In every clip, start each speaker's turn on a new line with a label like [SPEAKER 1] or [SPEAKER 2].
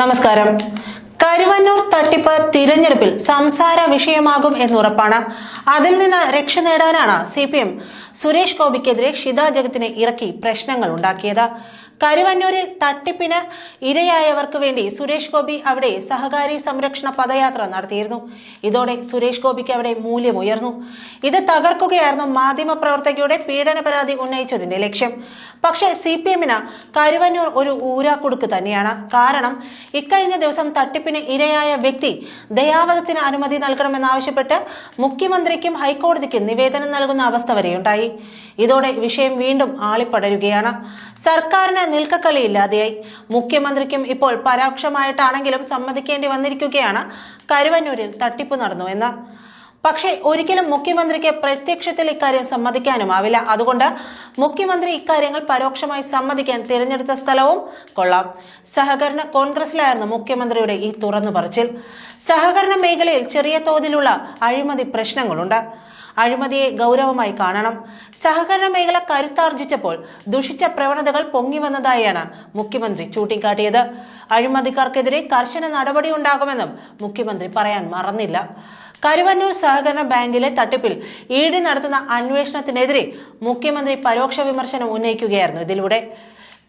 [SPEAKER 1] നമസ്കാരം. കരുവന്നൂർ തട്ടിപ്പ് തിരഞ്ഞെടുപ്പിൽ സംസാര വിഷയമാകും എന്നുറപ്പാണ്. അതിൽ നിന്ന് രക്ഷ നേടാനാണ് സി പി എം സുരേഷ് ഗോപിക്കെതിരെ ഷിത ജഗത്തിനെ ഇറക്കി പ്രശ്നങ്ങൾ ഉണ്ടാക്കിയത്. കരുവന്നൂരിൽ തട്ടിപ്പിന് ഇരയായവർക്ക് വേണ്ടി സുരേഷ് ഗോപി അവിടെ സഹകാരി സംരക്ഷണ പദയാത്ര നടത്തിയിരുന്നു. ഇതോടെ സുരേഷ് ഗോപിക്ക് അവിടെ മൂല്യം ഉയർന്നു. ഇത് തകർക്കുകയായിരുന്നു മാധ്യമ പ്രവർത്തകയുടെ പീഡന പരാതി ഉന്നയിച്ചതിന്റെ ലക്ഷ്യം. പക്ഷേ സി പി എമ്മിന് കരുവന്നൂർ ഒരു ഊരാക്കുടുക്ക് തന്നെയാണ്. കാരണം ഇക്കഴിഞ്ഞ ദിവസം തട്ടിപ്പിന് ഇരയായ വ്യക്തി ദയാവധത്തിന് അനുമതി നൽകണമെന്നാവശ്യപ്പെട്ട് മുഖ്യമന്ത്രിക്കും ഹൈക്കോടതിക്കും നിവേദനം നൽകുന്ന അവസ്ഥ വരെയുണ്ടായി. ഇതോടെ വിഷയം വീണ്ടും ആളിപ്പടരുകയാണ്. സർക്കാരിന് നിൽക്കക്കളിയില്ലാതെയായി. മുഖ്യമന്ത്രിക്കും ഇപ്പോൾ പരോക്ഷമായിട്ടാണെങ്കിലും സമ്മതിക്കേണ്ടി വന്നിരിക്കുകയാണ്. കരുവന്നൂരിൽ തട്ടിപ്പ് നടന്നു എന്ന്. പക്ഷേ ഒരിക്കലും മുഖ്യമന്ത്രിക്ക് പ്രത്യക്ഷത്തിൽ ഇക്കാര്യം സമ്മതിക്കാനുമാവില്ല അതുകൊണ്ട് മുഖ്യമന്ത്രി ഇക്കാര്യങ്ങൾ പരോക്ഷമായി സമ്മതിക്കാൻ തിരഞ്ഞെടുത്ത സ്ഥലവും കൊള്ളാം. സഹകരണ കോൺഗ്രസിലായിരുന്നു മുഖ്യമന്ത്രിയുടെ ഈ തുറന്നു പറച്ചിൽ. സഹകരണ മേഖലയിൽ ചെറിയ തോതിലുള്ള അഴിമതി പ്രശ്നങ്ങളുണ്ട്. അഴിമതിയെ ഗൗരവമായി കാണണം. സഹകരണ മേഖല കരുത്താർജിച്ചപ്പോൾ ദുഷിച്ച പ്രവണതകൾ പൊങ്ങി വന്നതായാണ് മുഖ്യമന്ത്രി ചൂണ്ടിക്കാട്ടിയത്. അഴിമതിക്കാർക്കെതിരെ കർശന നടപടി ഉണ്ടാകുമെന്നും മുഖ്യമന്ത്രി പറയാൻ മറന്നില്ല. കരുവന്നൂർ സഹകരണ ബാങ്കിലെ തട്ടിപ്പിൽ ഇ ഡി നടത്തുന്ന അന്വേഷണത്തിനെതിരെ മുഖ്യമന്ത്രി പരോക്ഷ വിമർശനം ഉന്നയിക്കുകയായിരുന്നു ഇതിലൂടെ.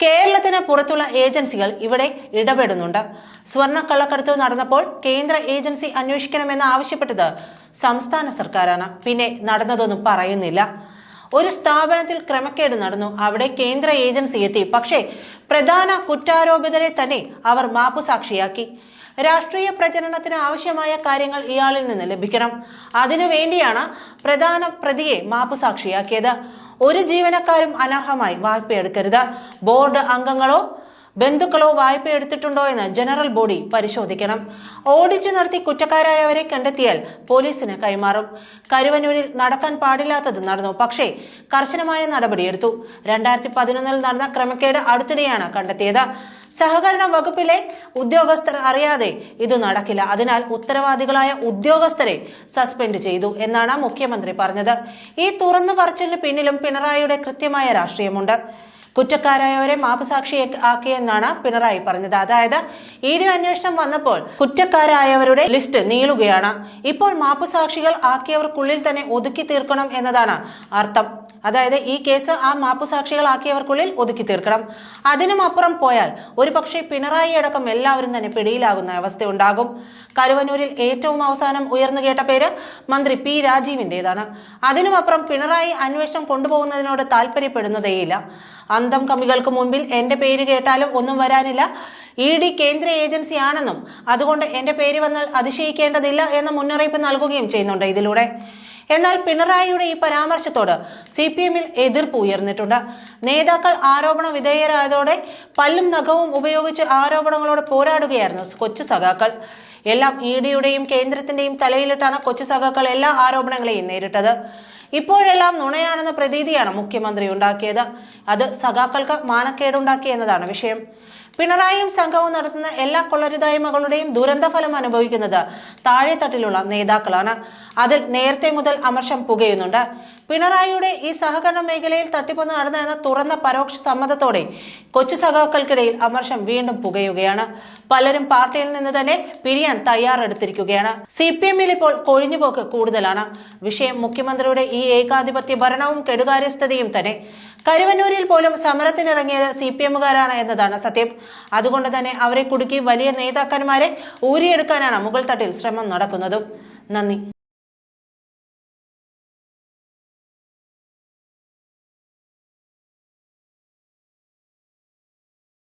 [SPEAKER 1] കേരളത്തിന് പുറത്തുള്ള ഏജൻസികൾ ഇവിടെ ഇടപെടുന്നുണ്ട്. സ്വർണ കള്ളക്കടത്ത് നടന്നപ്പോൾ കേന്ദ്ര ഏജൻസി അന്വേഷിക്കണമെന്ന് ആവശ്യപ്പെട്ടത് സംസ്ഥാന സർക്കാരാണ്. പിന്നെ നടന്നതൊന്നും പറയുന്നില്ല. ഒരു സ്ഥാപനത്തിൽ ക്രമക്കേട് നടന്നു. അവിടെ കേന്ദ്ര ഏജൻസി എത്തി. പക്ഷേ പ്രധാന കുറ്റാരോപിതരെ തന്നെ അവർ മാപ്പുസാക്ഷിയാക്കി. രാഷ്ട്രീയ പ്രചരണത്തിന് ആവശ്യമായ കാര്യങ്ങൾ ഇയാളിൽ നിന്ന് ലഭിക്കണം. അതിനു വേണ്ടിയാണ് പ്രധാന പ്രതിയെ മാപ്പുസാക്ഷിയാക്കിയത്. ഒരു ജീവനക്കാരും അനർഹമായി വായ്പ എടുക്കരുത് ബോർഡ് അംഗങ്ങളോ ബന്ധുക്കളോ വായ്പ എടുത്തിട്ടുണ്ടോ എന്ന് ജനറൽ ബോഡി പരിശോധിക്കണം. ഓഡിറ്റ് നടത്തി കുറ്റക്കാരായവരെ കണ്ടെത്തിയാൽ പോലീസിന് കൈമാറും. കരുവനൂരിൽ നടക്കാൻ പാടില്ലാത്തത് നടന്നു. പക്ഷേ കർശനമായ നടപടിയെടുത്തു. രണ്ടായിരത്തി പതിനൊന്നിൽ നടന്ന ക്രമക്കേട് അടുത്തിടെയാണ് കണ്ടെത്തിയത്. സഹകരണ വകുപ്പിലെ ഉദ്യോഗസ്ഥർ അറിയാതെ ഇത് നടക്കില്ല. അതിനാൽ ഉത്തരവാദികളായ ഉദ്യോഗസ്ഥരെ സസ്പെൻഡ് ചെയ്തു എന്നാണ് മുഖ്യമന്ത്രി പറഞ്ഞത്. ഈ തുറന്നു പറച്ചിലിന് പിന്നിലും പിണറായിയുടെ കൃത്യമായ രാഷ്ട്രീയമുണ്ട്. കുറ്റക്കാരായവരെ മാപ്പുസാക്ഷി ആക്കിയെന്നാണ് പിണറായി പറഞ്ഞത്. അതായത് ഇ ഡി അന്വേഷണം വന്നപ്പോൾ കുറ്റക്കാരായവരുടെ ലിസ്റ്റ് നീളുകയാണ്. ഇപ്പോൾ മാപ്പുസാക്ഷികൾ ആക്കിയവർക്കുള്ളിൽ തന്നെ ഒതുക്കി തീർക്കണം എന്നതാണ് അർത്ഥം. അതായത് ഈ കേസ് ആ മാപ്പുസാക്ഷികളാക്കിയവർക്കുള്ളിൽ ഒതുക്കി തീർക്കണം. അതിനും അപ്പുറം പോയാൽ ഒരു പക്ഷേ പിണറായി അടക്കം എല്ലാവരും തന്നെ പിടിയിലാകുന്ന അവസ്ഥ ഉണ്ടാകും കരുവനൂരിൽ ഏറ്റവും അവസാനം ഉയർന്നു കേട്ട പേര് മന്ത്രി പി രാജീവിന്റെതാണ് അതിനുമപ്പുറം പിണറായി അന്വേഷണം കൊണ്ടുപോകുന്നതിനോട് താല്പര്യപ്പെടുന്നതേയില്ല. അന്തം കമ്മികൾക്ക് മുമ്പിൽ എന്റെ പേര് കേട്ടാലും ഒന്നും വരാനില്ല. ഇ ഡി കേന്ദ്ര ഏജൻസിയാണെന്നും അതുകൊണ്ട് എന്റെ പേര് വന്നാൽ അതിശയിക്കേണ്ടതില്ല എന്ന മുന്നറിയിപ്പ് നൽകുകയും ചെയ്യുന്നുണ്ട് ഇതിലൂടെ. എന്നാൽ പിണറായിയുടെ ഈ പരാമർശത്തോട് സി പി എമ്മിൽ എതിർപ്പ് ഉയർന്നിട്ടുണ്ട്. നേതാക്കൾ ആരോപണ വിധേയരായതോടെ പല്ലും നഖവും ഉപയോഗിച്ച് ആരോപണങ്ങളോട് പോരാടുകയായിരുന്നു കൊച്ചു സഖാക്കൾ. എല്ലാം ഇ ഡിയുടെയും കേന്ദ്രത്തിന്റെയും തലയിലിട്ടാണ് കൊച്ചു സഖാക്കൾ എല്ലാ ആരോപണങ്ങളെയും നേരിട്ടത്. ഇപ്പോഴെല്ലാം നുണയാണെന്ന പ്രതീതിയാണ് മുഖ്യമന്ത്രി ഉണ്ടാക്കിയത്. അത് സഖാക്കൾക്ക് മാനക്കേടുണ്ടാക്കി എന്നതാണ് വിഷയം. പിണറായിയും സംഘവും നടത്തുന്ന എല്ലാ കൊള്ളരുതായ്മകളുടെയും ദുരന്തഫലം അനുഭവിക്കുന്നത് താഴെത്തട്ടിലുള്ള നേതാക്കളാണ്. അതിൽ നേരത്തെ മുതൽ അമർഷം പുകയുന്നുണ്ട്. പിണറായിയുടെ ഈ സഹകരണ മേഖലയിൽ തട്ടിപ്പൊന്ന് നടന്ന എന്ന തുറന്ന പരോക്ഷ സമ്മതത്തോടെ കൊച്ചു സഖാക്കൾക്കിടയിൽ അമർഷം വീണ്ടും പുകയുകയാണ്. പലരും പാർട്ടിയിൽ നിന്ന് തന്നെ പിരിയാൻ തയ്യാറെടുത്തിരിക്കുകയാണ്. സി പി എമ്മിൽ ഇപ്പോൾ കൊഴിഞ്ഞുപോക്ക് കൂടുതലാണ്. വിഷയം മുഖ്യമന്ത്രിയുടെ ഈ ഏകാധിപത്യ ഭരണവും കെടുകാര്യസ്ഥതയും തന്നെ. കരുവന്നൂരിൽ പോലും സമരത്തിനിറങ്ങിയത് സി പി എമ്മുകാരാണ് എന്നതാണ് സത്യം. അതുകൊണ്ട് തന്നെ അവരെ കുടുക്കി വലിയ നേതാക്കന്മാരെ ഊരിയെടുക്കാനാണ് മുകൾ തട്ടിൽ ശ്രമം നടക്കുന്നതും. നന്ദി.